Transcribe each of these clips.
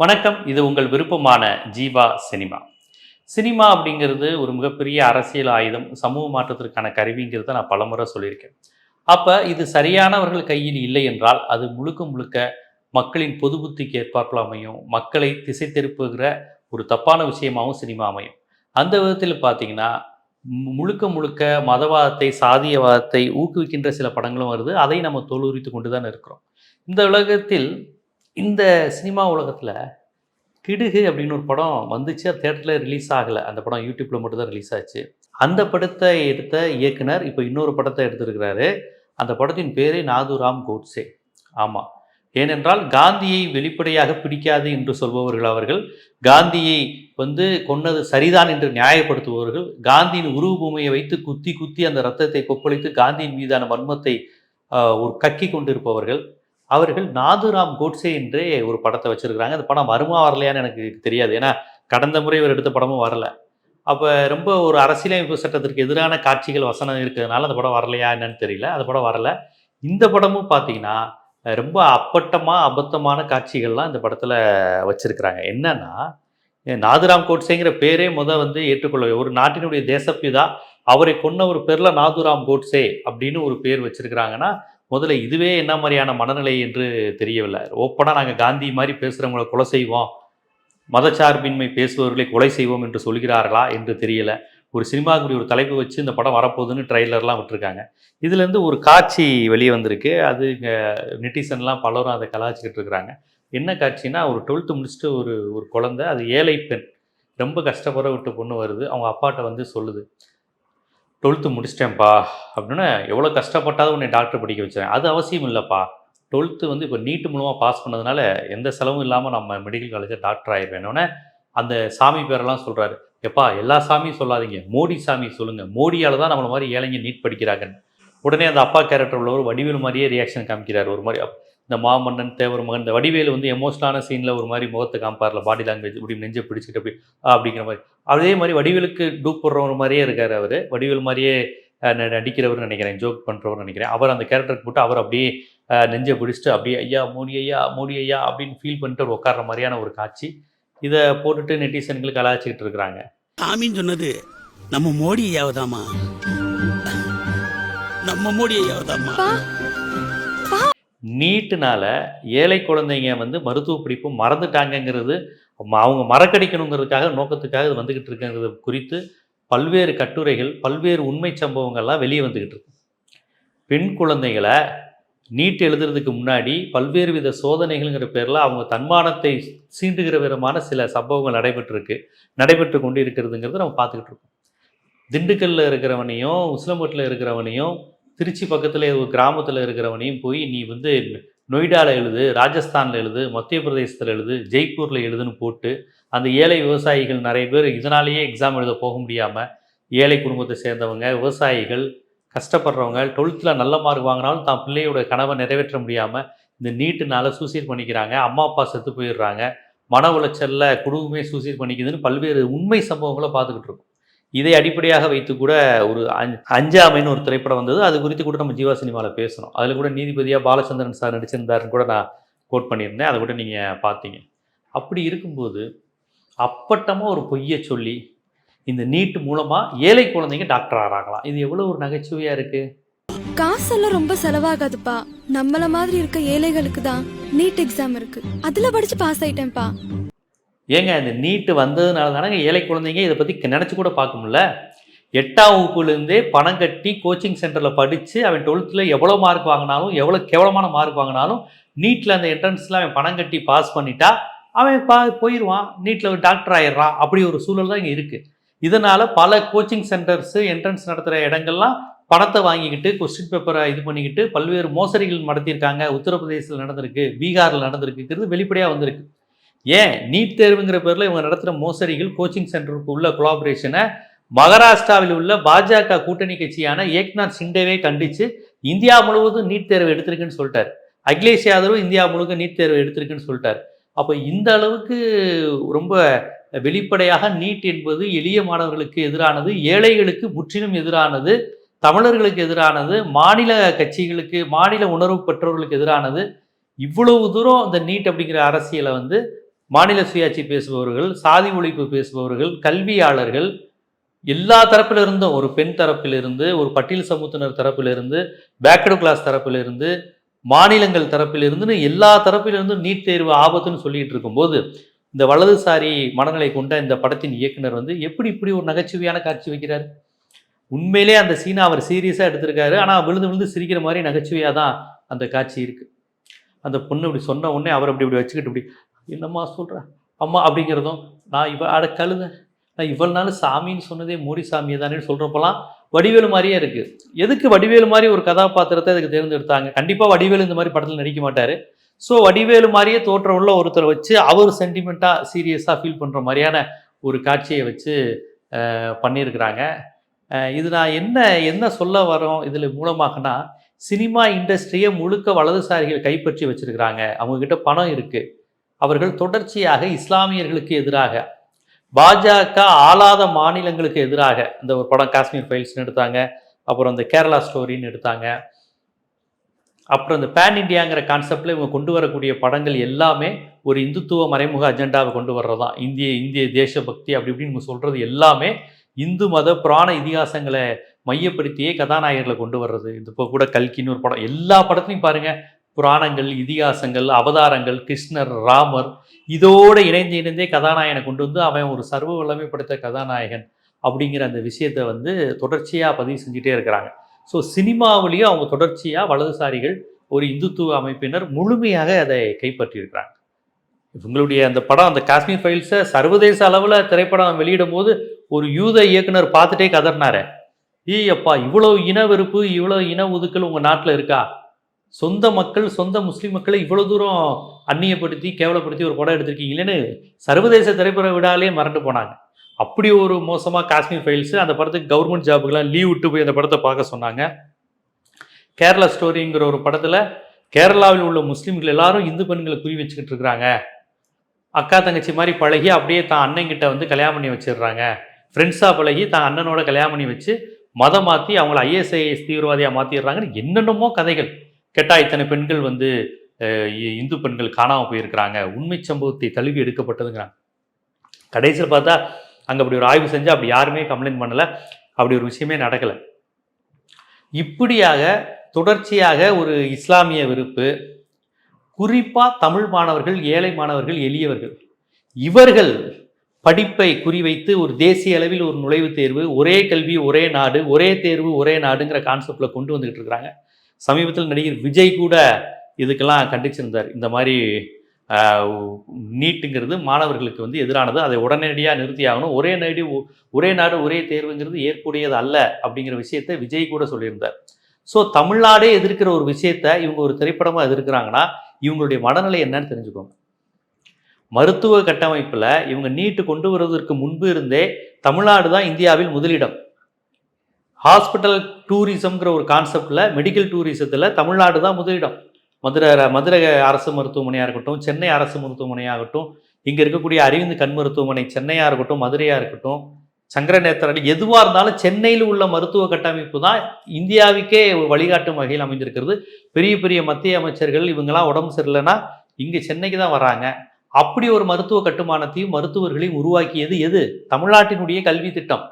வணக்கம். இது உங்கள் விருப்பமான ஜீவா சினிமா. சினிமா அப்படிங்கிறது ஒரு மிகப்பெரிய அரசியல் ஆயுதம் சமூக மாற்றத்திற்கான கருவிங்கிறத நான் பலமுறை சொல்லியிருக்கேன். அப்போ இது சரியானவர்கள் கையில் இல்லை என்றால் அது முழுக்க முழுக்க மக்களின் பொது புத்திக்கு ஏற்பாட்டில் அமையும் மக்களை திசை திருப்புகிற ஒரு தப்பான விஷயமாகவும் சினிமா அமையும். அந்த விதத்தில் பார்த்தீங்கன்னா முழுக்க முழுக்க மதவாதத்தை சாதியவாதத்தை ஊக்குவிக்கின்ற சில படங்களும் வருது. அதை நம்ம தோலுரித்து கொண்டு தான் இருக்கிறோம். இந்த உலகத்தில் இந்த சினிமா உலகத்தில் கிடுகு அப்படின்னு ஒரு படம் வந்துச்சு. அது தேட்டரில் ரிலீஸ் ஆகலை. அந்த படம் யூடியூப்பில் மட்டும் தான் ரிலீஸ் ஆச்சு. அந்த படத்தை எடுத்த இயக்குனர் இப்போ இன்னொரு படத்தை எடுத்திருக்கிறாரு. அந்த படத்தின் பேரே நாதுராம் கோட்ஸே. ஆமாம் ஏனென்றால் காந்தியை வெளிப்படையாக பிடிக்காது என்று சொல்பவர்கள் அவர்கள் காந்தியை வந்து கொன்னது சரிதான் என்று நியாயப்படுத்துபவர்கள் காந்தியின் உருவபூமியை வைத்து குத்தி குத்தி அந்த ரத்தத்தை கொப்பளித்து காந்தியின் மீதான மர்மத்தை ஒரு கக்கி கொண்டிருப்பவர்கள் அவர்கள் நாதுராம் கோட்ஸே என்றே ஒரு படத்தை வச்சுருக்குறாங்க. அந்த படம் வருமா வரலையான்னு எனக்கு தெரியாது. ஏன்னா கடந்த முறை இவர் எடுத்த படமும் வரல. அப்போ ரொம்ப ஒரு அரசியலமைப்பு சட்டத்திற்கு எதிரான காட்சிகள் வசனம் இருக்கிறதுனால அந்த படம் வரலையா என்னன்னு தெரியல. அந்த படம் வரல. இந்த படமும் பார்த்தீங்கன்னா ரொம்ப அப்பட்டமாக அபத்தமான காட்சிகள்லாம் இந்த படத்தில் வச்சுருக்கிறாங்க. என்னன்னா நாதுராம் கோட்ஸேங்கிற பேரே முத வந்து ஏற்றுக்கொள்ள ஒரு நாட்டினுடைய தேசப்பிதா அவரை கொன்ன ஒரு பேரில் நாதுராம் கோட்ஸே அப்படின்னு ஒரு பேர் வச்சிருக்கிறாங்கன்னா முதல்ல இதுவே என்ன மாதிரியான மனநிலை என்று தெரியவில்லை. ஓப்பனாக நாங்கள் காந்தி மாதிரி பேசுகிறவங்கள கொலை செய்வோம். மதச்சார்பின்மை பேசுபவர்களை கொலை செய்வோம் என்று சொல்கிறார்களா என்று தெரியல. ஒரு சினிமாக்குரிய ஒரு தலைப்பு வச்சு இந்த படம் வரப்போகுதுன்னு ட்ரைலர்லாம் விட்டுருக்காங்க. இதுலேருந்து ஒரு காட்சி வெளியே வந்திருக்கு. அது இங்கே நெட்டிசன்லாம் பலரும் அதை கலாச்சிக்கிட்டு இருக்கிறாங்க. என்ன காட்சின்னா ஒரு டுவெல்த்து முடிச்சுட்டு ஒரு ஒரு குழந்தை அது ஏழை பெண். ரொம்ப கஷ்டப்பட விட்டு பொண்ணு வருது. அவங்க அப்பாட்ட வந்து சொல்லுது. டுவெல்த்து முடிச்சிட்டேன்ப்பா அப்படின்னா எவ்வளோ கஷ்டப்பட்டாலும் உன்னை டாக்டர் படிக்க வச்சேன் அது அவசியம் இல்லைப்பா. டுவெல்த்து வந்து இப்போ நீட்டு மூலமாக பாஸ் பண்ணதுனால எந்த செலவும் இல்லாமல் நம்ம மெடிக்கல் காலேஜில் டாக்டர் ஆகிடுவேனோடனே அந்த சாமி பேரெல்லாம் சொல்கிறாரு எப்பா எல்லா சாமியும் சொல்லாதீங்க. மோடி சாமி சொல்லுங்கள் மோடியால் தான் நம்மளை மாதிரி ஏழைங்க நீட் படிக்கிறாங்கன்னு. உடனே அந்த அப்பா கேரக்டர் உள்ளவர் வடிவில் மாதிரியே ரியாக்ஷன் காமிக்கிறார். ஒரு மாதிரி இந்த மாமன்னன் தேவர் மகன் இந்த வடிவேலு வந்து எமோஷனலான சீனில் ஒரு மாதிரி முகத்தை காமிப்பார்ல பாடி லாங்குவேஜ் இப்படி நெஞ்சை பிடிச்சிட்டு அப்படி அப்படிங்கிற மாதிரி. அதே மாதிரி வடிவேலுக்கு டூப் போடுறவர் மாதிரியே இருக்கார் அவர். வடிவேல் மாதிரியே நடிக்கிறவர் நினைக்கிறேன் ஜோக் பண்ணுறவர் நினைக்கிறேன். அவர் அந்த கேரக்டருக்கு போட்டு அவர் அப்படியே நெஞ்சை பிடிச்சிட்டு அப்படியே ஐயா மோடி ஐயா மோடி ஐயா அப்படின்னு ஃபீல் பண்ணிட்டு அவர் உட்கார்ற மாதிரியான ஒரு காட்சி. இதை போட்டுட்டு நெட்டிசன்களுக்கு கலாச்சிக்கிட்டு இருக்கிறாங்க. சாமின்னு சொன்னது நம்ம மோடி ஐயாவதாமா நம்ம மோடி ஐயாவதாமா நீட்டுனால ஏழை குழந்தைங்க வந்து மருத்துவ படிப்பு மறந்துட்டாங்கங்கிறது அவங்க மறக்கடிக்கணுங்கிறதுக்காக நோக்கத்துக்காக இது வந்துக்கிட்டு இருக்குங்கிறது குறித்து பல்வேறு கட்டுரைகள் பல்வேறு உண்மை சம்பவங்கள்லாம் வெளியே வந்துக்கிட்டு இருக்கு. பெண் குழந்தைகளை நீட் எழுதுறதுக்கு முன்னாடி பல்வேறு வித சோதனைகள்ங்கிற பேரில் அவங்க தன்மானத்தை சீண்டுகிற விதமான சில சம்பவங்கள் நடைபெற்றிருக்கு நடைபெற்று கொண்டு இருக்கிறதுங்கிறது நம்ம பார்த்துக்கிட்டு இருக்கோம். திண்டுக்கல்ல இருக்கிறவனையும் உசிலம்பட்டில் இருக்கிறவனையும் திருச்சி பக்கத்தில் ஒரு கிராமத்தில் இருக்கிறவனையும் போய் நீ வந்து நொய்டாவில் எழுது ராஜஸ்தானில் எழுது மத்திய பிரதேசத்தில் எழுது ஜெய்ப்பூரில் எழுதுன்னு போட்டு அந்த ஏழை விவசாயிகள் நிறைய பேர் இதனாலேயே எக்ஸாம் எழுத போக முடியாமல் ஏழை குடும்பத்தை சேர்ந்தவங்க விவசாயிகள் கஷ்டப்படுறவங்க டுவெல்த்தில் நல்ல மார்க் வாங்கினாலும் தான் பிள்ளையோட கனவை நிறைவேற்ற முடியாமல் இந்த நீட்டுனால சூசைட் பண்ணிக்கிறாங்க. அம்மா அப்பா செத்து போயிடுறாங்க. மன உளைச்சலில் குடும்பமே சூசைட் பண்ணிக்குதுன்னு பல்வேறு உண்மை சம்பவங்களை பார்த்துக்கிட்டு இருக்கோம். இதை அடிப்படையாக வைத்து கூட ஒரு அஞ்சாமைன்னு ஒரு திரைப்படம் வந்தது. அது குறித்து கூட நம்ம ஜீவா சினிமாவில் பேசணும் அதில் கூட நீதிபதியாக பாலச்சந்திரன் சார் நடிச்சிருந்தாருன்னு கூட நான் கோட் பண்ணியிருந்தேன். அதை கூட நீங்கள் பார்த்தீங்க. அப்படி இருக்கும்போது அப்பட்டமாக ஒரு பொய்யை சொல்லி இந்த நீட் மூலமாக ஏழை குழந்தைங்க டாக்டர் ஆகிறாங்களாம் இது எவ்வளோ ஒரு நகைச்சுவையாக இருக்குது காசெல்லாம் ரொம்ப செலவாகாதுப்பா. நம்மள மாதிரி இருக்க ஏழைகளுக்கு தான் நீட் எக்ஸாம் இருக்கு. அதுல படிச்சு பாஸ் ஆயிட்டேன்ப்பா. ஏங்க இந்த நீட்டு வந்ததுனால தானே ஏழை குழந்தைங்க இதை பற்றி நினச்சி கூட பார்க்க முடில எட்டாம் வகுப்புலேருந்தே பணம் கட்டி கோச்சிங் சென்டரில் படித்து அவன் டுவெல்த்தில் எவ்வளோ மார்க் வாங்கினாலும் எவ்வளோ கேவலமான மார்க் வாங்கினாலும் நீட்டில் அந்த என்ட்ரன்ஸில் அவன் பணம் கட்டி பாஸ் பண்ணிட்டா அவன் பா போயிடுவான் நீட்டில் டாக்டர் ஆயிடுறான். அப்படி ஒரு சூழல் தான் இங்கே இருக்குது இதனால் பல கோச்சிங் சென்டர்ஸு என்ட்ரன்ஸ் நடத்துகிற இடங்கள்லாம் பணத்தை வாங்கிக்கிட்டு கொஸ்டின் பேப்பரை இது பண்ணிக்கிட்டு பல்வேறு மோசடிகள் நடத்தியிருக்காங்க. உத்தரப்பிரதேசத்தில் நடந்திருக்கு பீகாரில் நடந்திருக்குங்கிறது வெளிப்படையாக வந்திருக்கு. ஏன்? நீட் தேர்வுங்கிற பேரில் இவங்க நடத்துகிற மோசடிகள் கோச்சிங் சென்டருக்கு உள்ள கொலாபரேஷனை மகாராஷ்டிராவில் உள்ள பாஜக கூட்டணி கட்சியான ஏக்நாத் சிண்டேவே கண்டித்து இந்தியா முழுவதும் நீட் தேர்வு எடுத்திருக்குன்னு சொல்லிட்டார். அகிலேஷ் யாதவும் இந்தியா முழுக்க நீட் தேர்வு எடுத்திருக்குன்னு சொல்லிட்டார். அப்போ இந்த அளவுக்கு ரொம்ப வெளிப்படையாக நீட் என்பது எளிய மாணவர்களுக்கு எதிரானது ஏழைகளுக்கு முற்றிலும் எதிரானது தமிழர்களுக்கு எதிரானது மாநில கட்சிகளுக்கு மாநில உணர்வு பெற்றோர்களுக்கு எதிரானது. இவ்வளவு தூரம் இந்த நீட் அப்படிங்கிற அரசியலை வந்து மாநில சுயாட்சி பேசுபவர்கள் சாதி ஒழிப்பு பேசுபவர்கள் கல்வியாளர்கள் எல்லா தரப்பிலிருந்தும் ஒரு பெண் தரப்பிலிருந்து ஒரு பட்டியல் சமூகத்தினர் தரப்பிலிருந்து பேக்டு கிளாஸ் தரப்பிலிருந்து மாநிலங்கள் தரப்பிலிருந்துன்னு எல்லா தரப்பிலிருந்தும் நீட் தேர்வு ஆபத்துன்னு சொல்லிட்டு இருக்கும்போது இந்த வலதுசாரி மனநிலை கொண்ட இந்த படத்தின் இயக்குனர் வந்து எப்படி இப்படி ஒரு நகைச்சுவையான காட்சி வைக்கிறார்? உண்மையிலே அந்த சீனை அவர் சீரியஸாக எடுத்திருக்காரு. ஆனால் விழுந்து விழுந்து சிரிக்கிற மாதிரி நகைச்சுவையாக தான் அந்த காட்சி இருக்குது அந்த பொண்ணு இப்படி சொன்ன உடனே அவர் அப்படி இப்படி வச்சுக்கிட்டு இப்படி என்னம்மா சொல்கிற அம்மா அப்படிங்கிறதும் நான் இவ அட கழுத நான் இவ்வளோ நாள் சாமின்னு சொன்னதே மோடி சாமியை தானே சொல்கிறப்பெல்லாம் வடிவேலு மாதிரியே இருக்குது எதுக்கு வடிவேலு மாதிரி ஒரு கதாபாத்திரத்தை அதுக்கு தேர்ந்தெடுத்தாங்க? கண்டிப்பாக வடிவேலு இந்த மாதிரி படத்தில் நடிக்க மாட்டார். ஸோ வடிவேலு மாதிரியே தோற்றம் உள்ள ஒருத்தரை வச்சு அவர் சென்டிமெண்ட்டாக சீரியஸாக ஃபீல் பண்ணுற மாதிரியான ஒரு காட்சியை வச்சு பண்ணியிருக்கிறாங்க. இது நான் என்ன என்ன சொல்ல வரோம் இதில் மூலமாகனா சினிமா இண்டஸ்ட்ரியை முழுக்க வலதுசாரிகள் கைப்பற்றி வச்சுருக்கிறாங்க. அவங்கக்கிட்ட பணம் இருக்குது அவர்கள் தொடர்ச்சியாக இஸ்லாமியர்களுக்கு எதிராக பாஜக ஆளாத மாநிலங்களுக்கு எதிராக இந்த ஒரு படம் காஷ்மீர் ஃபைல்ஸ்னு எடுத்தாங்க அப்புறம் இந்த கேரளா ஸ்டோரின்னு எடுத்தாங்க அப்புறம் இந்த பேன் இண்டியாங்கிற கான்செப்டில் இவங்க கொண்டு வரக்கூடிய படங்கள் எல்லாமே ஒரு இந்துத்துவ மறைமுக அஜெண்டாவை கொண்டு வர்றது தான் இந்திய இந்திய தேசபக்தி அப்படி இப்படின்னு இவங்க சொல்கிறது எல்லாமே இந்து மத புராண இதிகாசங்களை மையப்படுத்தியே கதாநாயகர்களை கொண்டு வர்றது. இது இப்போ கூட கல்கின்னு ஒரு படம். எல்லா படத்துலையும் பாருங்கள் புராணங்கள் இதிகாசங்கள் அவதாரங்கள் கிருஷ்ணர் ராமர் இதோடு இணைந்து இணைந்தே கதாநாயகனை கொண்டு வந்து அவன் ஒரு சர்வ வல்லமை படைத்த கதாநாயகன் அப்படிங்கிற அந்த விஷயத்தை வந்து தொடர்ச்சியாக பதிவு செஞ்சுட்டே இருக்கிறாங்க. ஸோ சினிமாவிலையும் அவங்க தொடர்ச்சியாக வலதுசாரிகள் ஒரு இந்துத்துவ அமைப்பினர் முழுமையாக அதை கைப்பற்றியிருக்கிறாங்க. இவங்களுடைய அந்த படம் அந்த காஷ்மீர் ஃபைல்ஸை சர்வதேச அளவில் திரைப்படம் வெளியிடும் போது ஒரு யூத இயக்குனர் பார்த்துட்டே கதறினாரே. ஏய் அப்பா இவ்வளோ இன வெறுப்பு இவ்வளோ இன ஒதுக்கல் உங்கள் நாட்டில் இருக்கா? சொந்த மக்கள் சொந்த முஸ்லீம் மக்களை இவ்வளோ தூரம் அந்நியப்படுத்தி கேவலப்படுத்தி ஒரு படம் எடுத்திருக்கீங்களேன்னு சர்வதேச திரைப்பட விடாலே மறந்து போனாங்க. அப்படி ஒரு மோசமாக காஷ்மீர் ஃபைல்ஸு அந்த படத்துக்கு கவர்மெண்ட் ஜாபுக்கெல்லாம் லீவ் விட்டு போய் அந்த படத்தை பார்க்க சொன்னாங்க. கேரளா ஸ்டோரிங்கிற ஒரு படத்தில் கேரளாவில் உள்ள முஸ்லீம்கள் எல்லாரும் இந்து பெண்களை குறி வச்சுக்கிட்டு இருக்கிறாங்க. அக்கா தங்கச்சி மாதிரி பழகி அப்படியே தான் அண்ணன்கிட்ட வந்து கல்யாணம் பண்ணி வச்சிடுறாங்க. ஃப்ரெண்ட்ஸாக பழகி தான் அண்ணனோட கல்யாணம் பண்ணி வச்சு மதம் மாற்றி அவங்கள ஐஎஸ்ஐஎஸ் தீவிரவாதியாக மாற்றிடுறாங்கன்னு என்னென்னமோ கதைகள். கேட்டால் இத்தனை பெண்கள் வந்து இந்து பெண்கள் காணாமல் போயிருக்கிறாங்க. உண்மை சம்பவத்தை தழுவி எடுக்கப்பட்டதுங்கிறாங்க. கடைசியில் பார்த்தா அங்கே அப்படி ஒரு ஆய்வு செஞ்சு அப்படி யாருமே கம்ப்ளைண்ட் பண்ணலை. அப்படி ஒரு விஷயமே நடக்கலை. இப்படியாக தொடர்ச்சியாக ஒரு இஸ்லாமிய வெறுப்பு குறிப்பாக தமிழ் மாணவர்கள் ஏழை மாணவர்கள் எளியவர்கள். இவர்கள் படிப்பை குறிவைத்து ஒரு தேசிய அளவில் ஒரு நுழைவுத் தேர்வு ஒரே கல்வி ஒரே நாடு ஒரே தேர்வு ஒரே நாடுங்கிற கான்செப்டில் கொண்டு வந்துகிட்டு இருக்கிறாங்க. சமீபத்தில் நடிகர் விஜய் கூட இதுக்கெல்லாம் கண்டிச்சிருந்தார் இந்த மாதிரி நீட்டுங்கிறது மாணவர்களுக்கு வந்து எதிரானது. அதை உடனடியாக நிறுத்தி ஆகணும். ஒரே நாடு ஒரே நாடு ஒரே தேர்வுங்கிறது ஏற்புடையது அல்ல அப்படிங்கிற விஷயத்தை விஜய் கூட சொல்லியிருந்தார். ஸோ தமிழ்நாடே எதிர்க்கிற ஒரு விஷயத்தை இவங்க ஒரு திரைப்படமாக எதிர்க்கிறாங்கன்னா இவங்களுடைய மனநிலை என்னன்னு தெரிஞ்சுக்கோங்க. மருத்துவ கட்டமைப்பில் இவங்க நீட்டு கொண்டு வருவதற்கு முன்பு இருந்தே தமிழ்நாடு தான் இந்தியாவில் முதலிடம். ஹாஸ்பிட்டல் டூரிசம்ங்கிற ஒரு கான்செப்டில் மெடிக்கல் டூரிசத்தில் தமிழ்நாடு தான் முதலிடம். மதுரை மதுரை அரசு மருத்துவமனையாக இருக்கட்டும் சென்னை அரசு மருத்துவமனையாகட்டும் இங்கே இருக்கக்கூடிய அரவிந்த் கண் மருத்துவமனை சென்னையாக இருக்கட்டும் மதுரையாக இருக்கட்டும் சங்கரநேத்திரன் எதுவாக இருந்தாலும் சென்னையில் உள்ள மருத்துவ கட்டமைப்பு தான் இந்தியாவுக்கே ஒரு வழிகாட்டும் வகையில் அமைந்திருக்கிறது. பெரிய பெரிய மத்திய அமைச்சர்கள் இவங்கெல்லாம் உடம்பு சரியில்லைன்னா இங்கே சென்னைக்கு தான் வராங்க. அப்படி ஒரு மருத்துவ கட்டுமானத்தையும் மருத்துவர்களையும் உருவாக்கியது எது? தமிழ்நாட்டினுடைய கல்வி திட்டம்.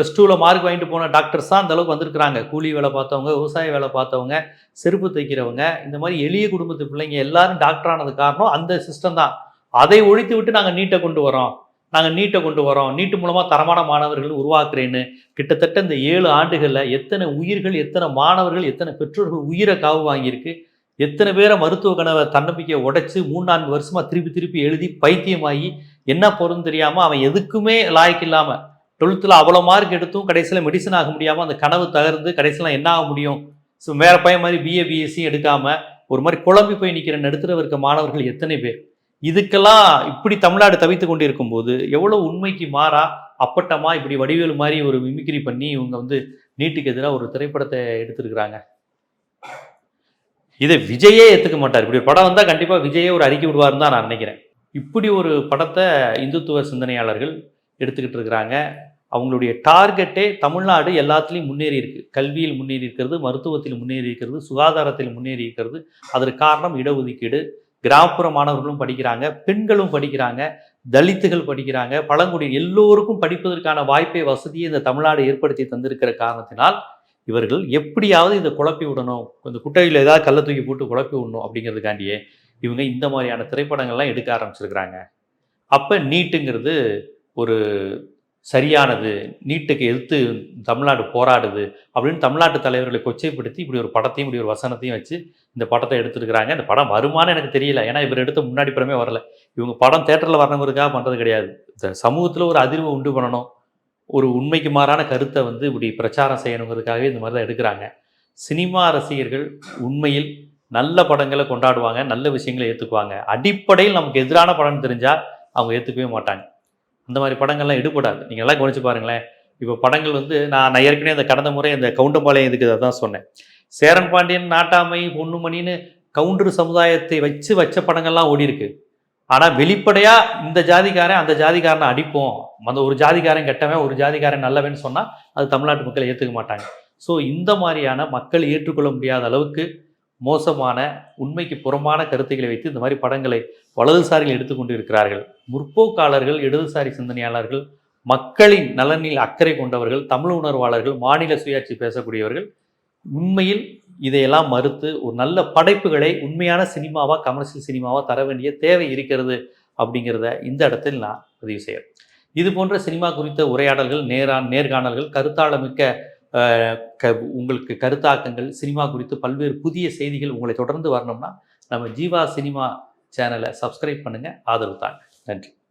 ப்ளஸ் டூவில் மார்க் வாங்கிட்டு போன டாக்டர்ஸ் தான் அந்த அளவுக்கு வந்திருக்கிறாங்க. கூலி வேலை பார்த்தவங்க விவசாய வேலை பார்த்தவங்க செருப்பு தைக்கிறவங்க இந்த மாதிரி எளிய குடும்பத்து பிள்ளைங்க எல்லாரும் டாக்டர் ஆனது காரணம் அந்த சிஸ்டம் தான். அதை ஒழித்து விட்டு நாங்கள் நீட்டை கொண்டு வரோம் நாங்கள் நீட்டை கொண்டு வரோம் நீட்டு மூலமாக தரமான மாணவர்கள் உருவாக்குறேன்னு கிட்டத்தட்ட இந்த ஏழு ஆண்டுகளில் எத்தனை உயிர்கள் எத்தனை மாணவர்கள் எத்தனை பெற்றோர்கள் உயிரை காவு வாங்கியிருக்கு. எத்தனை பேரை மருத்துவ கனவை தன்னம்பிக்கையை உடைச்சு மூணு நான்கு வருஷமாக திருப்பி திருப்பி எழுதி பைத்தியமாகி என்ன பொருள் தெரியாமல் அவன் எதுக்குமே லாய்க்கு இல்லாமல் டுவெல்த்தில் அவ்வளோ மார்க் எடுத்தும் கடைசியில் மெடிசன் ஆக முடியாமல் அந்த கனவு தகர்ந்து கடைசியில் என்ன ஆக முடியும்? ஸோ வேறு பையன் மாதிரி பிஏ பிஎஸ்சி எடுக்காமல் ஒரு மாதிரி குழம்பி போய் நிற்கிற நடுத்தர இருக்க மாணவர்கள் எத்தனை பேர்? இதுக்கெல்லாம் இப்படி தமிழ்நாடு தவித்து கொண்டு இருக்கும்போது எவ்வளோ உண்மைக்கு மாறா அப்பட்டமாக இப்படி வடிவேலு மாதிரி ஒரு மிமிக்ரி பண்ணி இவங்க வந்து நீட்டுக்கு எதிராக ஒரு திரைப்படத்தை எடுத்திருக்கிறாங்க. இதை விஜயே ஏற்றுக்க மாட்டார். இப்படி ஒரு படம் வந்தால் கண்டிப்பாக விஜயே ஒரு அறிக்கை விடுவார்னு தான் நான் நினைக்கிறேன். இப்படி ஒரு படத்தை இந்துத்துவ சிந்தனையாளர்கள் எடுத்துக்கிட்டு இருக்கிறாங்க. அவங்களுடைய டார்கெட்டே தமிழ்நாடு எல்லாத்துலேயும் முன்னேறி இருக்கு. கல்வியில் முன்னேறி இருக்கிறது மருத்துவத்தில் முன்னேறி இருக்கிறது சுகாதாரத்தில் முன்னேறி இருக்கிறது. அதற்கு காரணம் இடஒதுக்கீடு. கிராமப்புற மாணவர்களும் படிக்கிறாங்க பெண்களும் படிக்கிறாங்க தலித்துகள் படிக்கிறாங்க பழங்குடி எல்லோருக்கும் படிப்பதற்கான வாய்ப்பை வசதியை இந்த தமிழ்நாடு ஏற்படுத்தி தந்திருக்கிற காரணத்தினால் இவர்கள் எப்படியாவது இதை குழப்பி விடணும். இந்த குட்டையில் ஏதாவது கள்ள தூக்கி போட்டு குழப்பி விடணும் அப்படிங்கிறதுக்காண்டியே இவங்க இந்த மாதிரியான திரைப்படங்கள்லாம் எடுக்க ஆரம்பிச்சிருக்கிறாங்க. அப்போ நீட்டுங்கிறது ஒரு சரியானது நீட்டுக்கு எதிர்த்து தமிழ்நாடு போராடுது அப்படின்னு தமிழ்நாட்டு தலைவர்களை கொச்சைப்படுத்தி இப்படி ஒரு படத்தையும் இப்படி ஒரு வசனத்தையும் வச்சு இந்த படத்தை எடுத்துருக்குறாங்க. இந்த படம் வருமானு எனக்கு தெரியல. ஏன்னா இவர் எடுத்த முன்னாடி படமே வரல. இவங்க படம் தேட்டரில் வரணுங்கிறதுக்காக பண்ணுறது கிடையாது. இந்த சமூகத்தில் ஒரு அதிர்வை உண்டு பண்ணணும். ஒரு உண்மைக்கு மாறான கருத்தை வந்து இப்படி பிரச்சாரம் செய்யணுங்கிறதுக்காகவே இந்த மாதிரி தான் எடுக்கிறாங்க. சினிமா ரசிகர்கள் உண்மையில் நல்ல படங்களை கொண்டாடுவாங்க நல்ல விஷயங்களை ஏற்றுக்குவாங்க அடிப்படையில் நமக்கு எதிரான படம்னு தெரிஞ்சால் அவங்க ஏற்றுக்கவே மாட்டாங்க. அந்த மாதிரி படங்கள்லாம் எடுபடாது. நீங்கள் எல்லாம் கவனிச்சு பாருங்களேன். இப்போ படங்கள் வந்து நான் நான் ஏற்கனவே அந்த கடந்த முறை அந்த கவுண்டம்பாளையம் இதுக்கு தான் சொன்னேன். சேரன் பாண்டியன் நாட்டாமை பொண்ணுமணின்னு கவுண்டர் சமுதாயத்தை வச்சு வச்ச படங்கள்லாம் ஓடி இருக்கு ஆனால் வெளிப்படையாக இந்த ஜாதிக்காரன் அந்த ஜாதிக்காரனை அடிப்போம். அந்த ஒரு ஜாதிக்காரன் கெட்டவன் ஒரு ஜாதிக்காரன் நல்லவன் சொன்னால் அது தமிழ்நாட்டு மக்கள் ஏற்றுக்க மாட்டாங்க. ஸோ இந்த மாதிரியான மக்கள் ஏற்றுக்கொள்ள முடியாத அளவுக்கு மோசமான உண்மைக்கு புறமான கருத்துக்களை வைத்து இந்த மாதிரி படங்களை வலதுசாரிகள் எடுத்துக்கொண்டு இருக்கிறார்கள் முற்போக்காளர்கள் இடதுசாரி சிந்தனையாளர்கள் மக்களின் நலனில் அக்கறை கொண்டவர்கள் தமிழ் உணர்வாளர்கள் மாநில சுயாட்சி பேசக்கூடியவர்கள் உண்மையில் இதையெல்லாம் மறுத்து ஒரு நல்ல படைப்புகளை உண்மையான சினிமாவாக கமர்ஷியல் சினிமாவாக தர வேண்டிய தேவை இருக்கிறது அப்படிங்கிறத இந்த இடத்தில் நான் பதிவு செய்கிறேன் இது போன்ற சினிமா குறித்த உரையாடல்கள் நேரா நேர்காணல்கள் கருத்தாளமிக்க க உங்களுக்கு கருத்தாக்கங்கள் சினிமா குறித்து பல்வேறு புதிய செய்திகள் உங்களை தொடர்ந்து வரணும்னா நம்ம ஜீவா சினிமா சேனலை சப்ஸ்கிரைப் பண்ணுங்கள் ஆதரவு தாங்க. நன்றி.